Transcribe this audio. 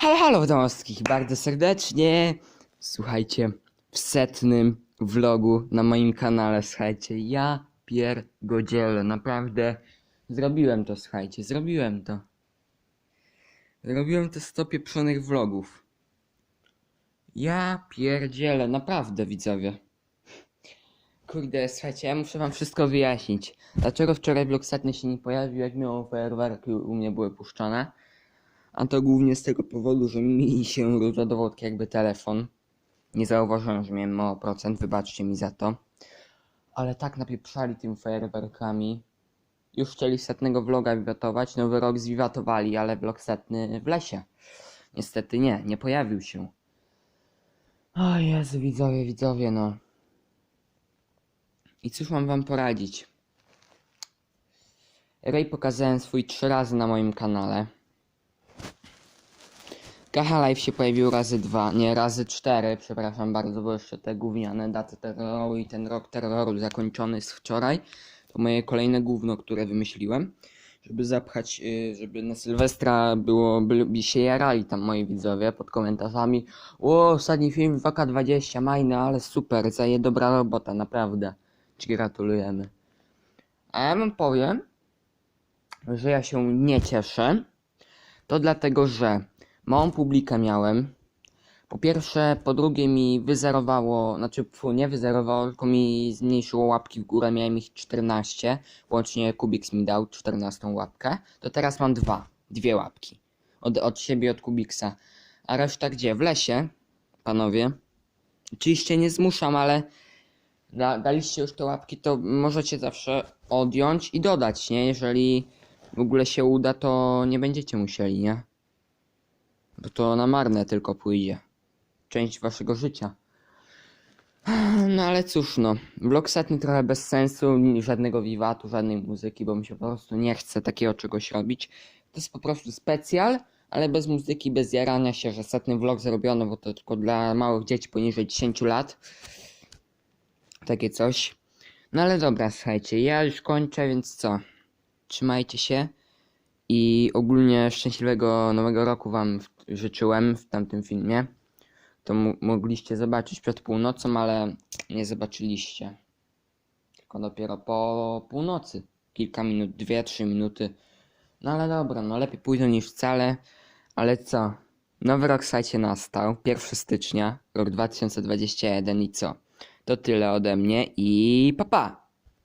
Halo, halo, wszystkich bardzo serdecznie. Słuchajcie, w setnym vlogu na moim kanale, słuchajcie, ja piergodzielę, naprawdę zrobiłem to, słuchajcie, zrobiłem to. Zrobiłem te 100 pieprzonych vlogów. Ja pierdzielę, naprawdę widzowie. Kurde, słuchajcie, ja muszę wam wszystko wyjaśnić. Dlaczego wczoraj vlog setny się nie pojawił, jak miało fajerwerki u mnie były puszczone? A to głównie z tego powodu, że mi się rozładował tak jakby telefon. Nie zauważyłem, że miałem mało procent, wybaczcie mi za to. Ale tak napieprzali tym fajerwerkami. Już chcieli setnego vloga wiwatować, nowy rok zwiwatowali, ale vlog setny w lesie. Niestety nie, nie pojawił się. O Jezu, widzowie, widzowie, no. I cóż mam wam poradzić? Ray pokazałem swój trzy razy na moim kanale. Kaha Live się pojawił razy dwa, nie razy cztery, przepraszam bardzo, bo jeszcze te gówniane daty terroru i ten rok terroru zakończony jest wczoraj. To moje kolejne gówno, które wymyśliłem, żeby zapchać, y, żeby na Sylwestra było, by, się jarali tam moi widzowie pod komentarzami. O, ostatni film 2K20, majny, ale super, zaje dobra robota, naprawdę. Ci gratulujemy. A ja wam powiem, że ja się nie cieszę. To dlatego, że małą publikę miałem. Po pierwsze, po drugie mi wyzerowało, znaczy fu, nie wyzerowało, tylko mi zmniejszyło łapki w górę, miałem ich 14. Łącznie Kubiks mi dał 14 łapkę. To teraz mam dwa, dwie łapki. Od, od siebie, od Kubiksa. A reszta gdzie? W lesie, panowie. Oczywiście nie zmuszam, ale da, daliście już te łapki, to możecie zawsze odjąć i dodać, nie? Jeżeli w ogóle się uda, to nie będziecie musieli, nie? Bo to na marne tylko pójdzie. Część waszego życia. No ale cóż no, vlog setny trochę bez sensu, żadnego wiwatu, żadnej muzyki, bo mi się po prostu nie chce takiego czegoś robić. To jest po prostu specjal, ale bez muzyki, bez jarania się, że setny vlog zrobiono, bo to tylko dla małych dzieci poniżej 10 lat. Takie coś. No ale dobra, słuchajcie, ja już kończę, więc co? Trzymajcie się i ogólnie szczęśliwego nowego roku wam życzyłem w tamtym filmie. To mo- mogliście zobaczyć przed północą, ale nie zobaczyliście. Tylko dopiero po północy. Kilka minut, dwie, trzy minuty. No ale dobra, no lepiej późno niż wcale. Ale co? Nowy rok słuchajcie nastał, 1 stycznia, rok 2021 i co? To tyle ode mnie i pa pa!